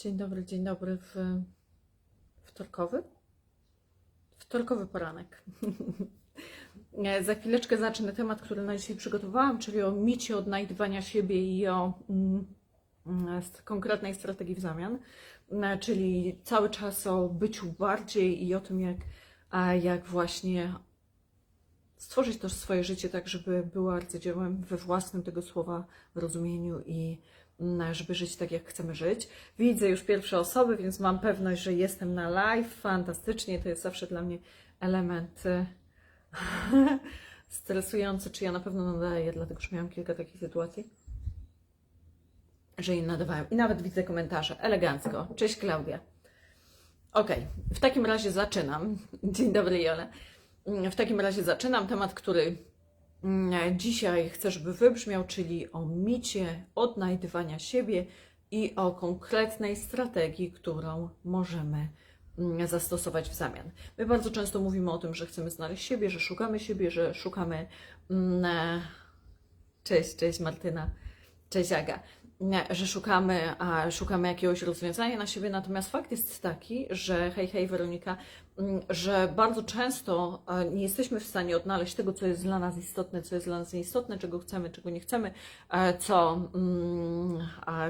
Dzień dobry, dzień dobry w wtorkowy? Wtorkowy poranek. Za chwileczkę zacznę temat, który na dzisiaj przygotowałam, czyli o micie odnajdywania siebie i o mm, mm, konkretnej strategii w zamian, czyli cały czas o byciu bardziej i o tym, jak, jak właśnie stworzyć też swoje życie tak, żeby było arcydziełem we własnym tego słowa rozumieniu i żeby żyć tak, jak chcemy żyć. Widzę już pierwsze osoby, więc mam pewność, że jestem na live. Fantastycznie, to jest zawsze dla mnie element e, stresujący, czy ja na pewno nadaję, dlatego że miałam kilka takich sytuacji, że im nadawałem. I nawet widzę komentarze. Elegancko. Cześć Klaudia. Okej, w takim razie zaczynam. Dzień dobry, Jole. W takim razie zaczynam temat, który dzisiaj chcę, żeby wybrzmiał, czyli o micie odnajdywania siebie i o konkretnej strategii, którą możemy mm, zastosować w zamian. My bardzo często mówimy o tym, że chcemy znaleźć siebie, że szukamy siebie, że szukamy. mm, e, Cześć, cześć Martyna. Cześć Aga. Że szukamy, a szukamy jakiegoś rozwiązania na siebie, natomiast fakt jest taki, że hej, hej Weronika, mm, że bardzo często e, nie jesteśmy w stanie odnaleźć tego, co jest dla nas istotne, co jest dla nas nieistotne, czego chcemy, czego nie chcemy, e, co, mm,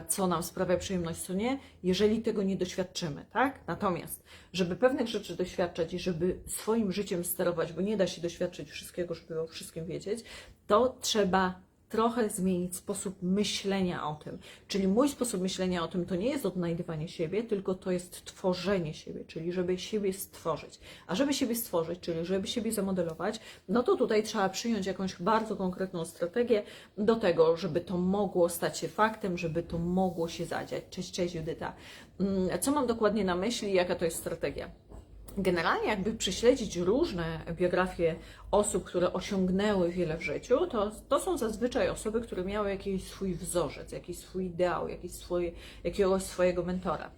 co nam sprawia przyjemność, co nie, jeżeli tego nie doświadczymy, tak? Natomiast, żeby pewnych rzeczy doświadczać i żeby swoim życiem sterować, bo nie da się doświadczyć wszystkiego, żeby o wszystkim wiedzieć, to trzeba trochę zmienić sposób myślenia o tym. Czyli mój sposób myślenia o tym to nie jest odnajdywanie siebie, tylko to jest tworzenie siebie, czyli żeby siebie stworzyć. A żeby siebie stworzyć, czyli żeby siebie zamodelować, no to tutaj trzeba przyjąć jakąś bardzo konkretną strategię do tego, żeby to mogło stać się faktem, żeby to mogło się zadziać. Cześć, cześć Judyta. Mm, Co mam dokładnie na myśli, jaka to jest strategia? Generalnie, jakby prześledzić różne biografie osób, które osiągnęły wiele w życiu, to, to są zazwyczaj osoby, które miały jakiś swój wzorzec, jakiś swój ideał, jakiś swój, jakiegoś swojego mentora.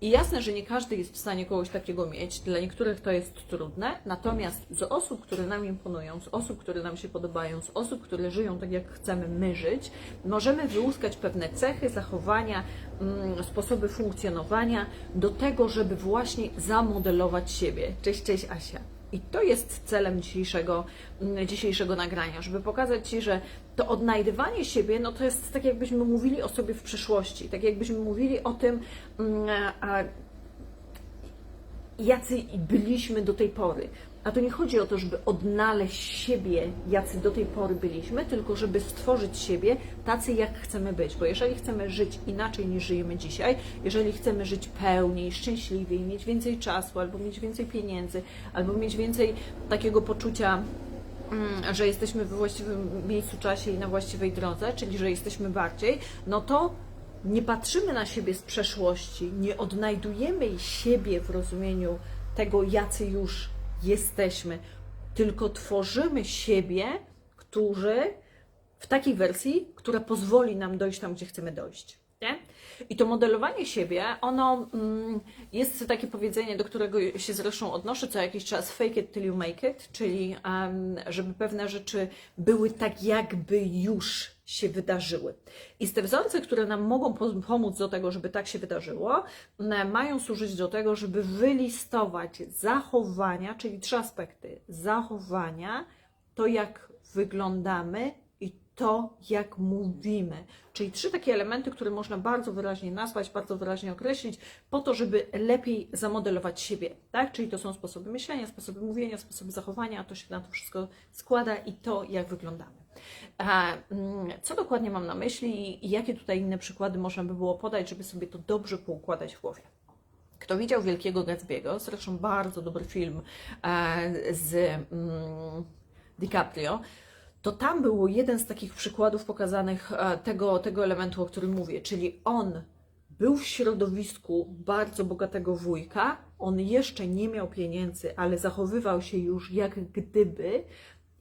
I jasne, że nie każdy jest w stanie kogoś takiego mieć, dla niektórych to jest trudne, natomiast z osób, które nam imponują, z osób, które nam się podobają, z osób, które żyją tak, jak chcemy my żyć, możemy wyłuskać pewne cechy, zachowania, mm, sposoby funkcjonowania do tego, żeby właśnie zamodelować siebie. Cześć, cześć Asia. I to jest celem dzisiejszego, mm, dzisiejszego nagrania, żeby pokazać Ci, że to odnajdywanie siebie, no to jest tak, jakbyśmy mówili o sobie w przyszłości, tak jakbyśmy mówili o tym, mm, a, jacy byliśmy do tej pory. A to nie chodzi o to, żeby odnaleźć siebie, jacy do tej pory byliśmy, tylko żeby stworzyć siebie tacy, jak chcemy być. Bo jeżeli chcemy żyć inaczej niż żyjemy dzisiaj, jeżeli chcemy żyć pełniej, szczęśliwiej, mieć więcej czasu, albo mieć więcej pieniędzy, albo mieć więcej takiego poczucia, mm, że jesteśmy we właściwym miejscu, czasie i na właściwej drodze, czyli że jesteśmy bardziej, no to nie patrzymy na siebie z przeszłości, nie odnajdujemy siebie w rozumieniu tego, jacy już jesteśmy, tylko tworzymy siebie, którzy w takiej wersji, która pozwoli nam dojść tam, gdzie chcemy dojść. Nie? I to modelowanie siebie, ono mm, jest takie powiedzenie, do którego się zresztą odnoszę co jakiś czas, fake it till you make it, czyli em, żeby pewne rzeczy były tak, jakby już się wydarzyły. I te wzorce, które nam mogą pom- pomóc do tego, żeby tak się wydarzyło, mają służyć do tego, żeby wylistować zachowania, czyli trzy aspekty. Zachowania, to jak wyglądamy i to, jak mówimy. Czyli trzy takie elementy, które można bardzo wyraźnie nazwać, bardzo wyraźnie określić, po to, żeby lepiej zamodelować siebie. Tak? Czyli to są sposoby myślenia, sposoby mówienia, sposoby zachowania, a to się na to wszystko składa i to, jak wyglądamy. Mm, co dokładnie mam na myśli i jakie tutaj inne przykłady można by było podać, żeby sobie to dobrze poukładać w głowie? Kto widział Wielkiego Gatsby'ego, zresztą bardzo dobry film e, z mm, DiCaprio, to tam był jeden z takich przykładów pokazanych e, tego, tego elementu, o którym mówię, czyli on był w środowisku bardzo bogatego wujka, on jeszcze nie miał pieniędzy, ale zachowywał się już jak gdyby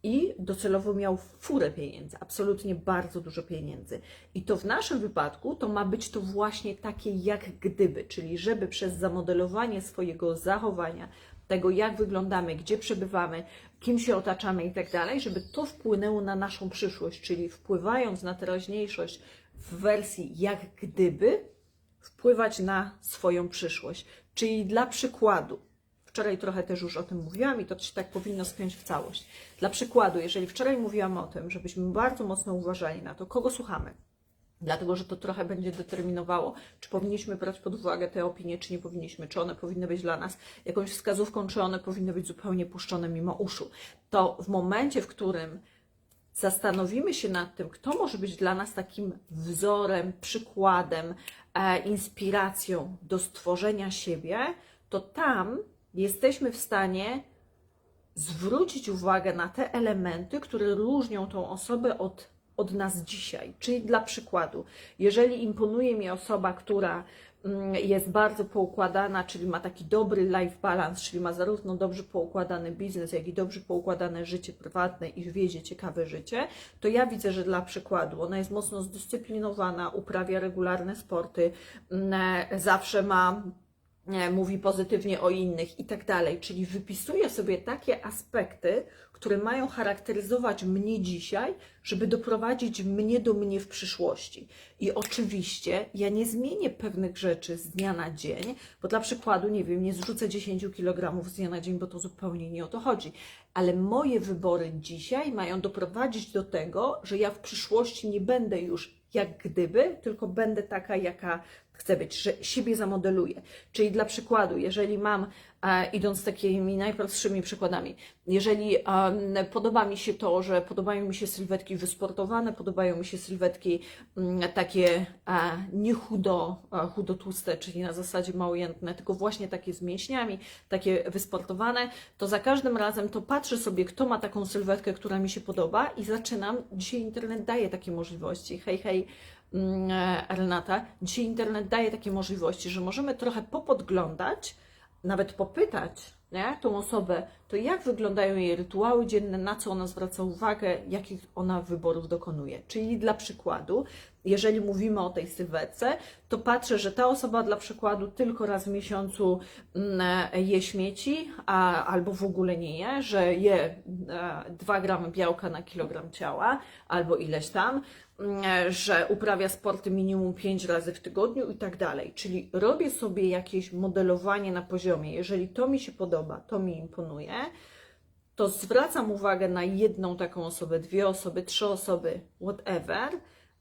i docelowo miał furę pieniędzy, absolutnie bardzo dużo pieniędzy. I to w naszym wypadku to ma być to właśnie takie jak gdyby, czyli żeby przez zamodelowanie swojego zachowania, tego jak wyglądamy, gdzie przebywamy, kim się otaczamy i tak dalej, żeby to wpłynęło na naszą przyszłość, czyli wpływając na teraźniejszość w wersji jak gdyby, wpływać na swoją przyszłość. Czyli dla przykładu, wczoraj trochę też już o tym mówiłam i to się tak powinno spiąć w całość. Dla przykładu, jeżeli wczoraj mówiłam o tym, żebyśmy bardzo mocno uważali na to, kogo słuchamy, dlatego że to trochę będzie determinowało, czy powinniśmy brać pod uwagę te opinie, czy nie powinniśmy, czy one powinny być dla nas jakąś wskazówką, czy one powinny być zupełnie puszczone mimo uszu. To w momencie, w którym zastanowimy się nad tym, kto może być dla nas takim wzorem, przykładem, e, inspiracją do stworzenia siebie, to tam jesteśmy w stanie zwrócić uwagę na te elementy, które różnią tą osobę od, od nas dzisiaj. Czyli dla przykładu, jeżeli imponuje mi osoba, która mm, jest bardzo poukładana, czyli ma taki dobry life balance, czyli ma zarówno dobrze poukładany biznes, jak i dobrze poukładane życie prywatne i wiedzie ciekawe życie, to ja widzę, że dla przykładu ona jest mocno zdyscyplinowana, uprawia regularne sporty, mm, zawsze ma mówi pozytywnie o innych i tak dalej. Czyli wypisuje sobie takie aspekty, które mają charakteryzować mnie dzisiaj, żeby doprowadzić mnie do mnie w przyszłości. I oczywiście ja nie zmienię pewnych rzeczy z dnia na dzień, bo dla przykładu, nie wiem, nie zrzucę 10 kg z dnia na dzień, bo to zupełnie nie o to chodzi. Ale moje wybory dzisiaj mają doprowadzić do tego, że ja w przyszłości nie będę już jak gdyby, tylko będę taka, jaka chcę być, że siebie zamodeluję. Czyli dla przykładu, jeżeli mam, idąc takimi najprostszymi przykładami, jeżeli podoba mi się to, że podobają mi się sylwetki wysportowane, podobają mi się sylwetki mm, takie e, nie chudo, e, chudo tłuste, czyli na zasadzie małojętne, tylko właśnie takie z mięśniami, takie wysportowane, to za każdym razem to patrzę sobie, kto ma taką sylwetkę, która mi się podoba i zaczynam, dzisiaj internet daje takie możliwości, hej, hej, mm, e, Renata, dzisiaj internet daje takie możliwości, że możemy trochę popodglądać, nawet popytać nie, tą osobę, to jak wyglądają jej rytuały dzienne, na co ona zwraca uwagę, jakich ona wyborów dokonuje. Czyli dla przykładu, jeżeli mówimy o tej sylwetce, to patrzę, że ta osoba dla przykładu tylko raz w miesiącu mm, je śmieci, a, albo w ogóle nie je, że je e, 2 gramy białka na kilogram ciała, albo ileś tam, że uprawia sporty minimum 5 razy w tygodniu i tak dalej. Czyli robię sobie jakieś modelowanie na poziomie, jeżeli to mi się podoba, to mi imponuje, to zwracam uwagę na jedną taką osobę, dwie osoby, trzy osoby, whatever,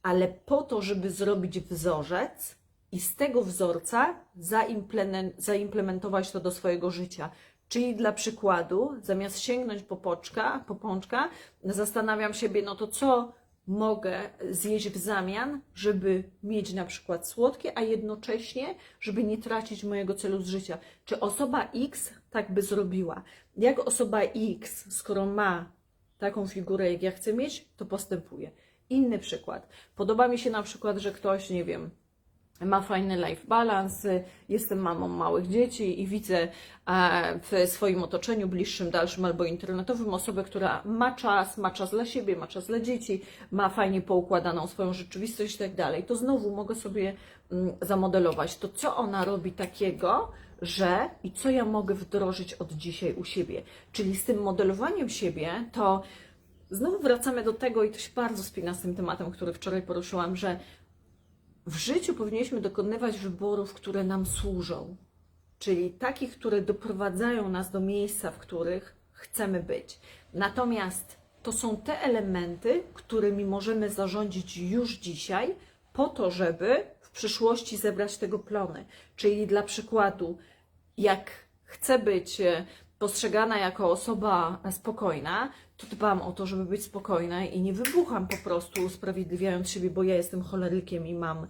ale po to, żeby zrobić wzorzec i z tego wzorca zaimplemen- zaimplementować to do swojego życia. Czyli dla przykładu, zamiast sięgnąć po poczka, po pączka, zastanawiam siebie, no to co mogę zjeść w zamian, żeby mieć na przykład słodkie, a jednocześnie, żeby nie tracić mojego celu z życia. Czy osoba X tak by zrobiła? Jak osoba X, skoro ma taką figurę, jak ja chcę mieć, to postępuje. Inny przykład. Podoba mi się na przykład, że ktoś, nie wiem, ma fajny life balance, jestem mamą małych dzieci i widzę e, w swoim otoczeniu bliższym, dalszym albo internetowym osobę, która ma czas, ma czas dla siebie, ma czas dla dzieci, ma fajnie poukładaną swoją rzeczywistość i tak dalej. To znowu mogę sobie mm, zamodelować to, co ona robi takiego, że i co ja mogę wdrożyć od dzisiaj u siebie. Czyli z tym modelowaniem siebie to znowu wracamy do tego i to się bardzo spina z tym tematem, który wczoraj poruszyłam, że w życiu powinniśmy dokonywać wyborów, które nam służą, czyli takich, które doprowadzają nas do miejsca, w których chcemy być. Natomiast to są te elementy, którymi możemy zarządzić już dzisiaj, po to, żeby w przyszłości zebrać tego plony. Czyli dla przykładu, jak chcę być e, postrzegana jako osoba spokojna, to dbam o to, żeby być spokojna i nie wybucham po prostu, usprawiedliwiając siebie, bo ja jestem cholerykiem i mam,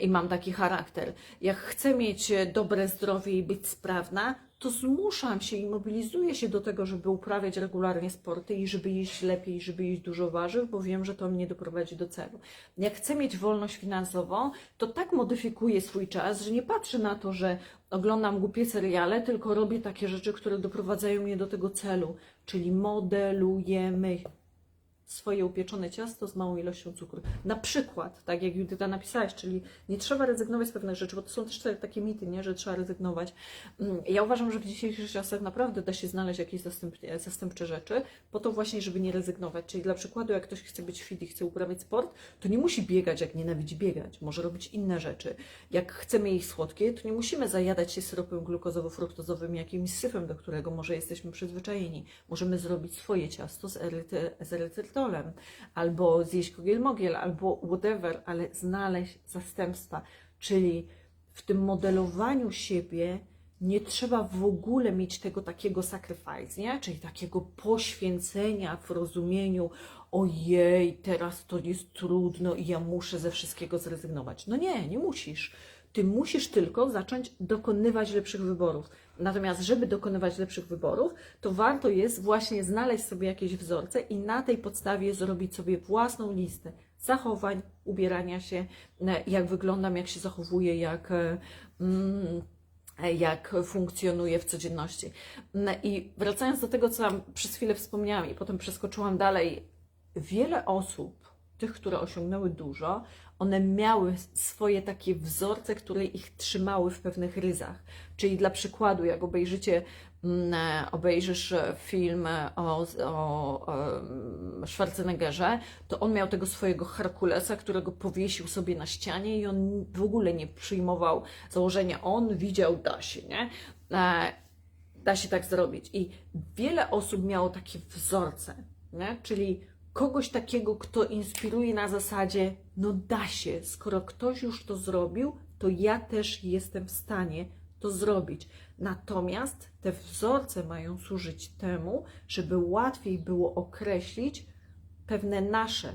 i mam taki charakter. Jak chcę mieć e, dobre zdrowie i być sprawna, to zmuszam się i mobilizuję się do tego, żeby uprawiać regularnie sporty i żeby jeść lepiej, żeby jeść dużo warzyw, bo wiem, że to mnie doprowadzi do celu. Jak chcę mieć wolność finansową, to tak modyfikuję swój czas, że nie patrzę na to, że oglądam głupie seriale, tylko robię takie rzeczy, które doprowadzają mnie do tego celu, czyli modelujemy swoje upieczone ciasto z małą ilością cukru. Na przykład, tak jak Judyta napisałaś, czyli nie trzeba rezygnować z pewnych rzeczy, bo to są też te- takie mity, nie, że trzeba rezygnować. Mm, Ja uważam, że w dzisiejszych czasach naprawdę da się znaleźć jakieś zastępcze, zastępcze rzeczy, po to właśnie, żeby nie rezygnować. Czyli dla przykładu, jak ktoś chce być fit i chce uprawiać sport, to nie musi biegać, jak nienawidzi biegać. Może robić inne rzeczy. Jak chcemy jeść słodkie, to nie musimy zajadać się syropem glukozowo-fruktozowym, jakimś syfem, do którego może jesteśmy przyzwyczajeni. Możemy zrobić swoje ciasto z, eryty, albo zjeść kogiel-mogiel, albo whatever, ale znaleźć zastępstwa. Czyli w tym modelowaniu siebie nie trzeba w ogóle mieć tego takiego sacrifice, nie? czyli takiego poświęcenia w rozumieniu ojej, teraz to jest trudno i ja muszę ze wszystkiego zrezygnować. No nie, nie musisz. Ty musisz tylko zacząć dokonywać lepszych wyborów. Natomiast, żeby dokonywać lepszych wyborów, to warto jest właśnie znaleźć sobie jakieś wzorce i na tej podstawie zrobić sobie własną listę zachowań, ubierania się, e, jak wyglądam, jak się zachowuję, jak. e, Mm, jak funkcjonuje w codzienności. No I wracając do tego, co tam przez chwilę wspomniałam i potem przeskoczyłam dalej, wiele osób, tych, które osiągnęły dużo, one miały swoje takie wzorce, które ich trzymały w pewnych ryzach. Czyli dla przykładu, jak obejrzycie, mm, obejrzysz e, film o, o em, Schwarzeneggerze, to on miał tego swojego Herkulesa, którego powiesił sobie na ścianie i on w ogóle nie przyjmował założenia, on widział da się, nie? E, da się tak zrobić. I wiele osób miało takie wzorce, nie? czyli kogoś takiego, kto inspiruje na zasadzie, no da się, skoro ktoś już to zrobił, to ja też jestem w stanie to zrobić. Natomiast te wzorce mają służyć temu, żeby łatwiej było określić pewne nasze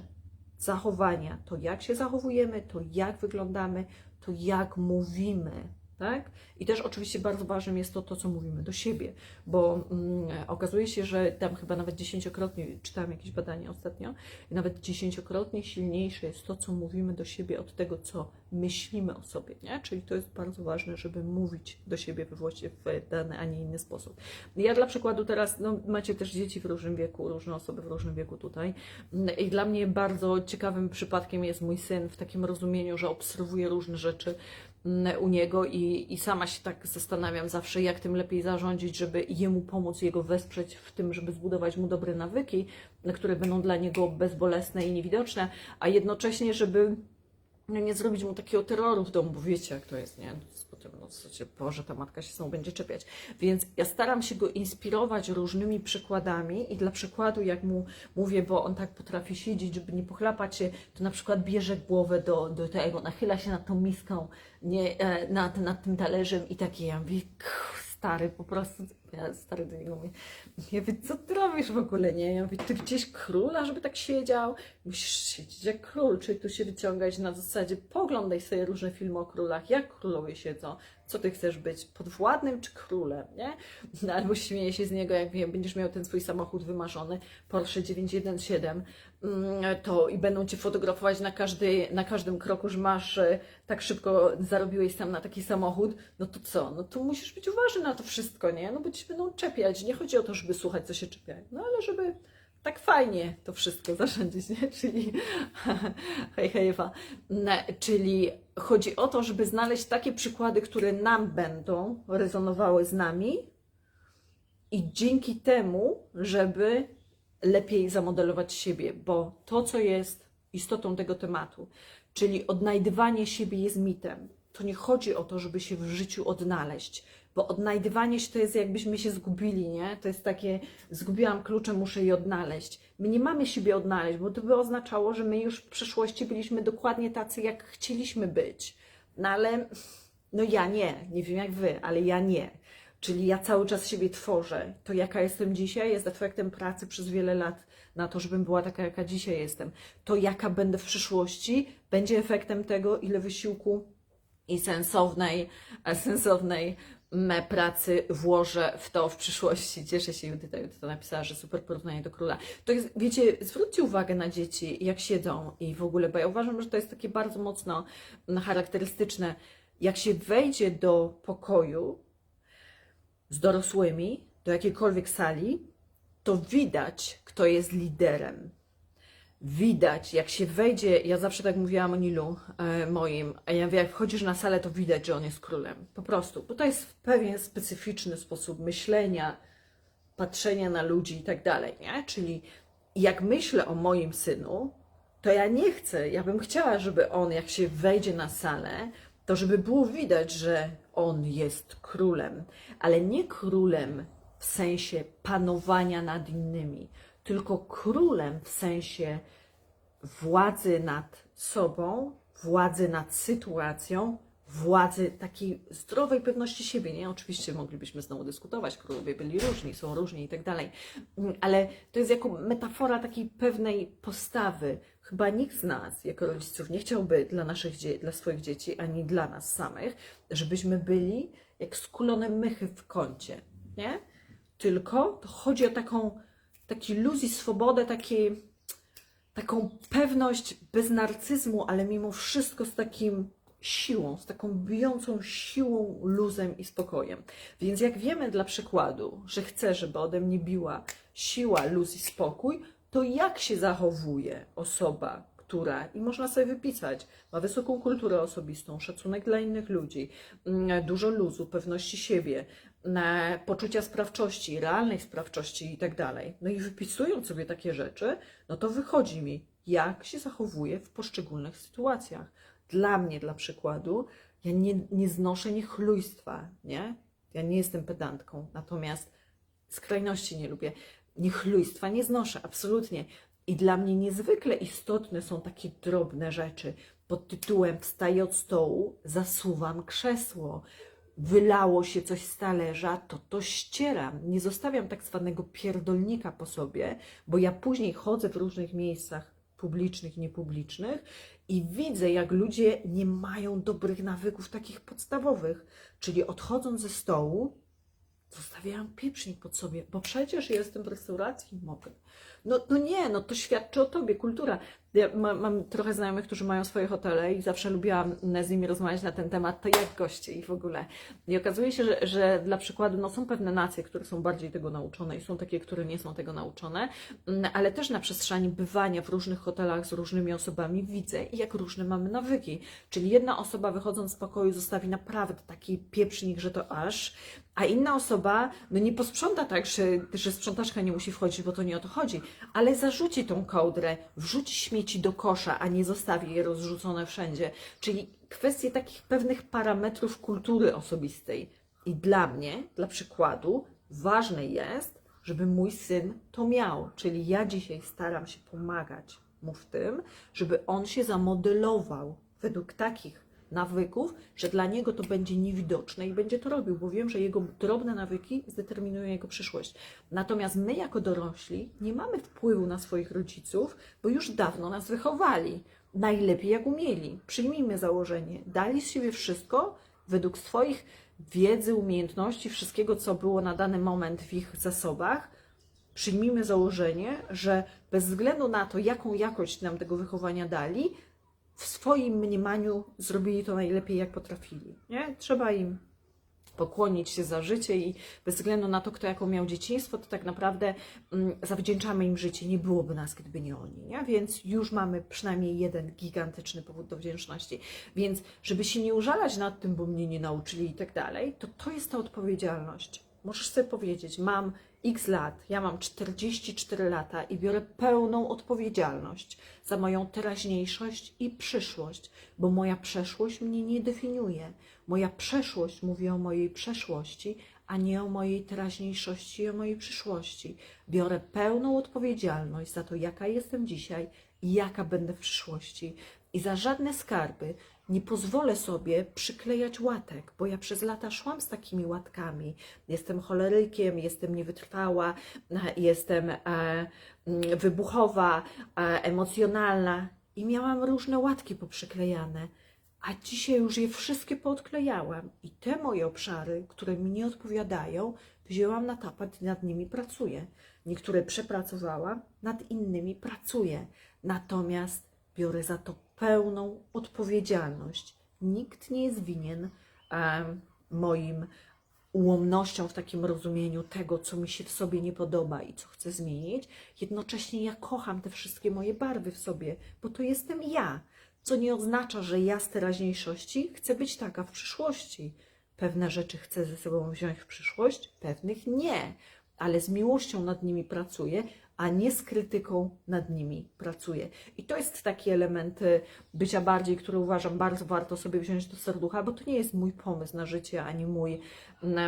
zachowania, to jak się zachowujemy, to jak wyglądamy, to jak mówimy. Tak? I też oczywiście bardzo ważnym jest to, to, co mówimy do siebie, bo mm, okazuje się, że tam chyba nawet dziesięciokrotnie, czytałam jakieś badania ostatnio, nawet dziesięciokrotnie silniejsze jest to, co mówimy do siebie od tego, co myślimy o sobie, nie? Czyli to jest bardzo ważne, żeby mówić do siebie we właśnie w dany, a nie inny sposób. Ja dla przykładu teraz, no macie też dzieci w różnym wieku, różne osoby w różnym wieku tutaj i dla mnie bardzo ciekawym przypadkiem jest mój syn w takim rozumieniu, że obserwuje różne rzeczy u niego i, i sama się tak zastanawiam zawsze, jak tym lepiej zarządzić, żeby jemu pomóc, jego wesprzeć w tym, żeby zbudować mu dobre nawyki, które będą dla niego bezbolesne i niewidoczne, a jednocześnie, żeby nie zrobić mu takiego terroru w domu, bo wiecie jak to jest, nie? Potem, no zasadzie, Boże, ta matka się z nią będzie czepiać. Więc ja staram się go inspirować różnymi przykładami i dla przykładu, jak mu mówię, bo on tak potrafi siedzieć, żeby nie pochlapać się, to na przykład bierze głowę do, do tego, nachyla się nad tą miską, nie, e, nad, nad tym talerzem i takie, ja mówię, "Kuch, stary, po prostu, ja stary do niego mówię, ja mówię, co ty robisz w ogóle, nie? Ja mówię, ty gdzieś króla, żeby tak siedział? Musisz siedzieć jak król, czyli tu się wyciągać na zasadzie, poglądaj sobie różne filmy o królach, jak królowie siedzą, co ty chcesz być, podwładnym czy królem, nie? No, albo śmieję się z niego, jak wiem, będziesz miał ten swój samochód wymarzony, Porsche 917, mm, to i będą cię fotografować na, każdy, na każdym kroku, że masz e, tak szybko zarobiłeś sam na taki samochód, no to co? No to musisz być uważny na to wszystko, nie? No bo ci będą czepiać. Nie chodzi o to, żeby słuchać, co się czepiają, no ale żeby tak fajnie to wszystko zarządzić, nie? Czyli hej, hej Ewa. No, Czyli chodzi o to, żeby znaleźć takie przykłady, które nam będą rezonowały z nami i dzięki temu, żeby lepiej zamodelować siebie, bo to, co jest istotą tego tematu, czyli odnajdywanie siebie jest mitem. To nie chodzi o to, żeby się w życiu odnaleźć, bo odnajdywanie się to jest jakbyśmy się zgubili, nie? To jest takie, zgubiłam klucze, muszę je odnaleźć. My nie mamy siebie odnaleźć, bo to by oznaczało, że my już w przeszłości byliśmy dokładnie tacy, jak chcieliśmy być. No ale, no ja nie, nie wiem jak wy, ale ja nie. Czyli ja cały czas siebie tworzę. To jaka jestem dzisiaj jest efektem pracy przez wiele lat na to, żebym była taka, jaka dzisiaj jestem. To jaka będę w przyszłości, będzie efektem tego, ile wysiłku i sensownej, e, sensownej me pracy włożę w to w przyszłości. Cieszę się, Judyta, Judyta napisała, że super porównanie do króla. To jest, wiecie, zwróćcie uwagę na dzieci, jak siedzą i w ogóle, bo ja uważam, że to jest takie bardzo mocno charakterystyczne. Jak się wejdzie do pokoju z dorosłymi, do jakiejkolwiek sali, to widać, kto jest liderem. Widać, jak się wejdzie, ja zawsze tak mówiłam o Nilu e, moim, a ja mówię, jak wchodzisz na salę, to widać, że on jest królem. Po prostu, bo to jest pewien specyficzny sposób myślenia, patrzenia na ludzi i tak dalej, nie? Czyli jak myślę o moim synu, to ja nie chcę, ja bym chciała, żeby on, jak się wejdzie na salę, to żeby było widać, że on jest królem, ale nie królem w sensie panowania nad innymi, tylko królem w sensie władzy nad sobą, władzy nad sytuacją, władzy takiej zdrowej pewności siebie. Nie, oczywiście moglibyśmy znowu dyskutować, królowie byli różni, są różni i tak dalej, ale to jest jako metafora takiej pewnej postawy. Chyba nikt z nas, jako rodziców, nie chciałby dla naszych dla swoich dzieci, ani dla nas samych, żebyśmy byli jak skulone mychy w kącie, nie? Tylko to chodzi o taką, taki luz i swobodę, takie taką pewność bez narcyzmu, ale mimo wszystko z takim siłą, z taką bijącą siłą, luzem i spokojem. Więc jak wiemy dla przykładu, że chcę, żeby ode mnie biła siła, luz i spokój, to jak się zachowuje osoba, która, i można sobie wypisać, ma wysoką kulturę osobistą, szacunek dla innych ludzi, mm, dużo luzu, pewności siebie, poczucia sprawczości, realnej sprawczości i tak dalej. No i wypisując sobie takie rzeczy, no to wychodzi mi, jak się zachowuje w poszczególnych sytuacjach. Dla mnie, dla przykładu, ja nie, nie znoszę niechlujstwa, nie? Ja nie jestem pedantką, natomiast skrajności nie lubię. Niechlujstwa nie znoszę, absolutnie. I dla mnie niezwykle istotne są takie drobne rzeczy. Pod tytułem Wstaję od stołu, zasuwam krzesło. Wylało się coś z talerza, to to ścieram. Nie zostawiam tak zwanego pierdolnika po sobie, bo ja później chodzę w różnych miejscach publicznych i niepublicznych i widzę, jak ludzie nie mają dobrych nawyków takich podstawowych. Czyli odchodząc ze stołu, zostawiałam pieprznik pod sobie, bo przecież jestem w restauracji, mogę. No, no nie, no to świadczy o tobie, kultura. Ja mam, mam trochę znajomych, którzy mają swoje hotele i zawsze lubiłam z nimi rozmawiać na ten temat, to jak goście i w ogóle. I okazuje się, że, że dla przykładu no, są pewne nacje, które są bardziej tego nauczone i są takie, które nie są tego nauczone, Mm, ale też na przestrzeni bywania w różnych hotelach z różnymi osobami widzę, jak różne mamy nawyki. Czyli jedna osoba wychodząc z pokoju zostawi naprawdę taki pieprznik, że to aż, a inna osoba no nie posprząta tak, że, że sprzątaczka nie musi wchodzić, bo to nie o to chodzi, ale zarzuci tą kołdrę, wrzuci śmieci do kosza, a nie zostawi je rozrzucone wszędzie. Czyli kwestie takich pewnych parametrów kultury osobistej. I dla mnie, dla przykładu, ważne jest, żeby mój syn to miał. Czyli ja dzisiaj staram się pomagać mu w tym, żeby on się zamodelował według takich nawyków, że dla niego to będzie niewidoczne i będzie to robił, bo wiem, że jego drobne nawyki zdeterminują jego przyszłość. Natomiast my, jako dorośli, nie mamy wpływu na swoich rodziców, bo już dawno nas wychowali. Najlepiej jak umieli. Przyjmijmy założenie. Dali z siebie wszystko według swoich wiedzy, umiejętności, wszystkiego, co było na dany moment w ich zasobach. Przyjmijmy założenie, że bez względu na to, jaką jakość nam tego wychowania dali, w swoim mniemaniu zrobili to najlepiej, jak potrafili. Nie? Trzeba im pokłonić się za życie i bez względu na to, kto jaką miał dzieciństwo, to tak naprawdę mm, zawdzięczamy im życie. Nie byłoby nas, gdyby nie oni. Nie? Więc już mamy przynajmniej jeden gigantyczny powód do wdzięczności. Więc żeby się nie użalać nad tym, bo mnie nie nauczyli i tak dalej, to to jest ta odpowiedzialność. Możesz sobie powiedzieć, mam x lat, ja mam 44 lata i biorę pełną odpowiedzialność za moją teraźniejszość i przyszłość, bo moja przeszłość mnie nie definiuje. Moja przeszłość mówi o mojej przeszłości, a nie o mojej teraźniejszości i o mojej przyszłości. Biorę pełną odpowiedzialność za to, jaka jestem dzisiaj i jaka będę w przyszłości. I za żadne skarby nie pozwolę sobie przyklejać łatek, bo ja przez lata szłam z takimi łatkami. Jestem cholerykiem, jestem niewytrwała, jestem e, mm, wybuchowa, e, emocjonalna i miałam różne łatki poprzyklejane. A dzisiaj już je wszystkie poodklejałam i te moje obszary, które mi nie odpowiadają, wzięłam na tapat i nad nimi pracuję. Niektóre przepracowałam, nad innymi pracuję. Natomiast biorę za to pełną odpowiedzialność. Nikt nie jest winien moim ułomnością w takim rozumieniu tego, co mi się w sobie nie podoba i co chcę zmienić. Jednocześnie ja kocham te wszystkie moje barwy w sobie, bo to jestem ja. Co nie oznacza, że ja z teraźniejszości chcę być taka w przyszłości. Pewne rzeczy chcę ze sobą wziąć w przyszłość, pewnych nie, ale z miłością nad nimi pracuję, a nie z krytyką nad nimi pracuję. I to jest taki element y, bycia bardziej, który uważam bardzo warto sobie wziąć do serducha, bo to nie jest mój pomysł na życie, ani mój,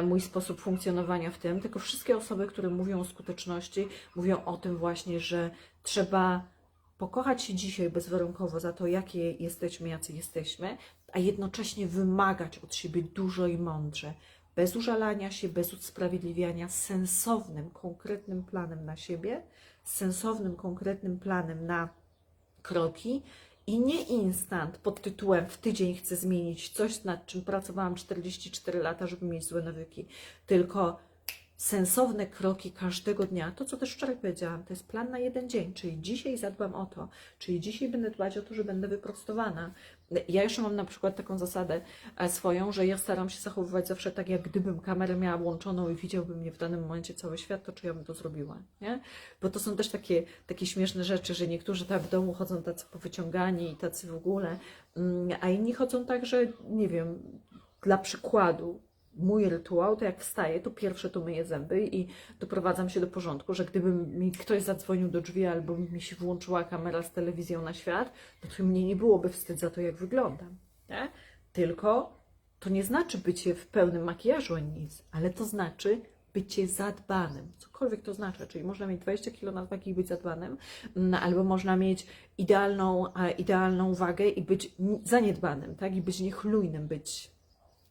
mój sposób funkcjonowania w tym, tylko wszystkie osoby, które mówią o skuteczności, mówią o tym właśnie, że trzeba pokochać się dzisiaj bezwarunkowo za to, jakie jesteśmy, jacy jesteśmy, a jednocześnie wymagać od siebie dużo i mądrze, bez użalania się, bez usprawiedliwiania, z sensownym, konkretnym planem na siebie, z sensownym, konkretnym planem na kroki i nie instant pod tytułem w tydzień chcę zmienić coś, nad czym pracowałam 44 lata, żeby mieć złe nawyki, tylko sensowne kroki każdego dnia. To, co też wczoraj powiedziałam, to jest plan na jeden dzień, czyli dzisiaj zadbam o to, czyli dzisiaj będę dbać o to, że będę wyprostowana. Ja jeszcze mam na przykład taką zasadę e, swoją, że ja staram się zachowywać zawsze tak, jak gdybym kamerę miała włączoną i widziałby mnie w danym momencie cały świat, to czy ja bym to zrobiła, nie? Bo to są też takie, takie śmieszne rzeczy, że niektórzy tak w domu chodzą tacy powyciągani i tacy w ogóle, mm, a inni chodzą tak, że nie wiem, dla przykładu, mój rytuał, to jak wstaję, to pierwsze to myję zęby i doprowadzam się do porządku, że gdyby mi ktoś zadzwonił do drzwi albo mi się włączyła kamera z telewizją na świat, to, to mnie nie byłoby wstyd za to, jak wyglądam. Nie? Tylko to nie znaczy bycie w pełnym makijażu ani nic, ale to znaczy bycie zadbanym, cokolwiek to znaczy, czyli można mieć 20 kg nadwagi i być zadbanym, mm, albo można mieć idealną, idealną wagę i być ni- zaniedbanym, tak? I być niechlujnym, być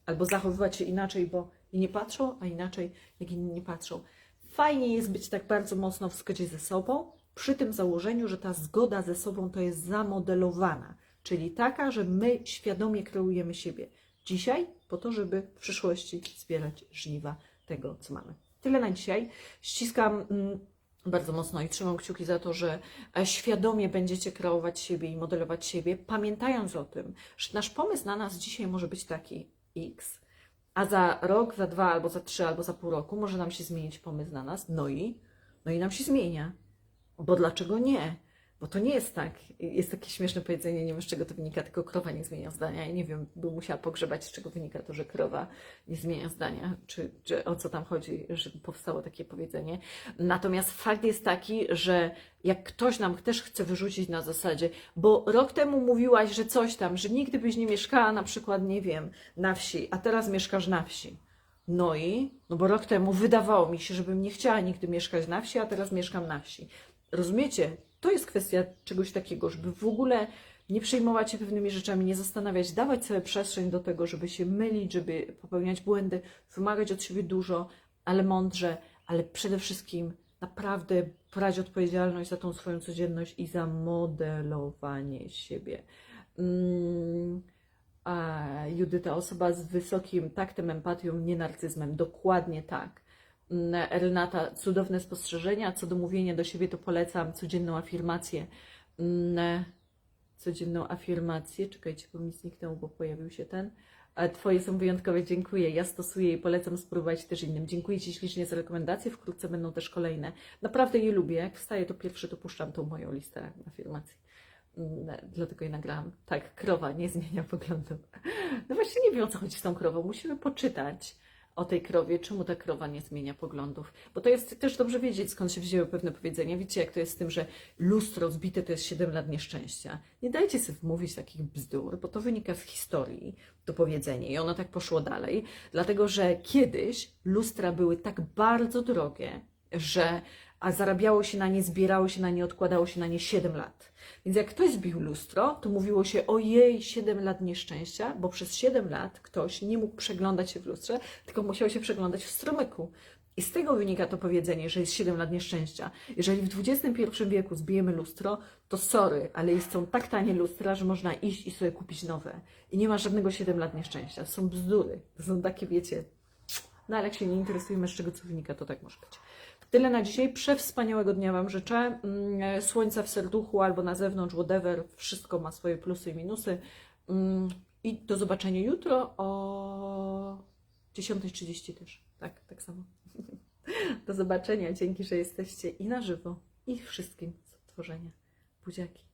albo zachowywać się inaczej, bo inni patrzą, a inaczej, jak inni nie patrzą. Fajnie jest być tak bardzo mocno w zgodzie ze sobą, przy tym założeniu, że ta zgoda ze sobą to jest zamodelowana, czyli taka, że my świadomie kreujemy siebie dzisiaj, po to, żeby w przyszłości zbierać żniwa tego, co mamy. Tyle na dzisiaj. Ściskam. Mm, bardzo mocno i trzymam kciuki za to, że e, świadomie będziecie kreować siebie i modelować siebie, pamiętając o tym, że nasz pomysł na nas dzisiaj może być taki X, a za rok, za dwa, albo za trzy, albo za pół roku może nam się zmienić pomysł na nas, no i, no i nam się zmienia. Bo dlaczego nie? Bo to nie jest tak. Jest takie śmieszne powiedzenie, nie wiem z czego to wynika, tylko krowa nie zmienia zdania. Ja nie wiem, bym musiała pogrzebać, z czego wynika to, że krowa nie zmienia zdania, czy, czy o co tam chodzi, że powstało takie powiedzenie. Natomiast fakt jest taki, że jak ktoś nam też chce wyrzucić na zasadzie, bo rok temu mówiłaś, że coś tam, że nigdy byś nie mieszkała na przykład, nie wiem, na wsi, a teraz mieszkasz na wsi. No i, no bo rok temu wydawało mi się, żebym nie chciała nigdy mieszkać na wsi, a teraz mieszkam na wsi. Rozumiecie? To jest kwestia czegoś takiego, żeby w ogóle nie przejmować się pewnymi rzeczami, nie zastanawiać, dawać sobie przestrzeń do tego, żeby się mylić, żeby popełniać błędy, wymagać od siebie dużo, ale mądrze, ale przede wszystkim naprawdę brać odpowiedzialność za tą swoją codzienność i za modelowanie siebie. Mm, a Judyta, osoba z wysokim taktem, empatią, nie narcyzmem. Dokładnie tak. Renata, cudowne spostrzeżenia. Co do mówienia do siebie, to polecam codzienną afirmację. Mm, Codzienną afirmację. Czekajcie, bo mi zniknęło, bo pojawił się ten. Twoje są wyjątkowe, dziękuję. Ja stosuję i polecam spróbować też innym. Dziękuję Ci ślicznie za rekomendacje. Wkrótce będą też kolejne. Naprawdę je lubię. Jak wstaję, to pierwsze to puszczam tą moją listę afirmacji. Mm, Dlatego je nagrałam. Tak, krowa nie zmienia poglądu. No właśnie nie wiem o co chodzi z tą krową. Musimy poczytać o tej krowie, czemu ta krowa nie zmienia poglądów. Bo to jest też dobrze wiedzieć, skąd się wzięły pewne powiedzenia. Wiecie, jak to jest z tym, że lustro zbite to jest 7 lat nieszczęścia. Nie dajcie sobie wmówić takich bzdur, bo to wynika z historii, to powiedzenie. I ono tak poszło dalej, dlatego że kiedyś lustra były tak bardzo drogie, że a zarabiało się na nie, zbierało się na nie, odkładało się na nie 7 lat. Więc jak ktoś zbił lustro, to mówiło się ojej, 7 lat nieszczęścia, bo przez 7 lat ktoś nie mógł przeglądać się w lustrze, tylko musiał się przeglądać w strumyku. I z tego wynika to powiedzenie, że jest 7 lat nieszczęścia. Jeżeli w XXI wieku zbijemy lustro, to sorry, ale są tak tanie lustra, że można iść i sobie kupić nowe. I nie ma żadnego 7 lat nieszczęścia. Są bzdury. To są takie, wiecie, no ale jak się nie interesujemy, z czego co wynika, to tak może być. Tyle na dzisiaj. Przewspaniałego dnia Wam życzę. Mm, Słońca w serduchu albo na zewnątrz, whatever. Wszystko ma swoje plusy i minusy. Mm, I do zobaczenia jutro o 10.30 też. Tak, tak samo. Do zobaczenia. Dzięki, że jesteście i na żywo, i wszystkim z tworzenia. Buziaki.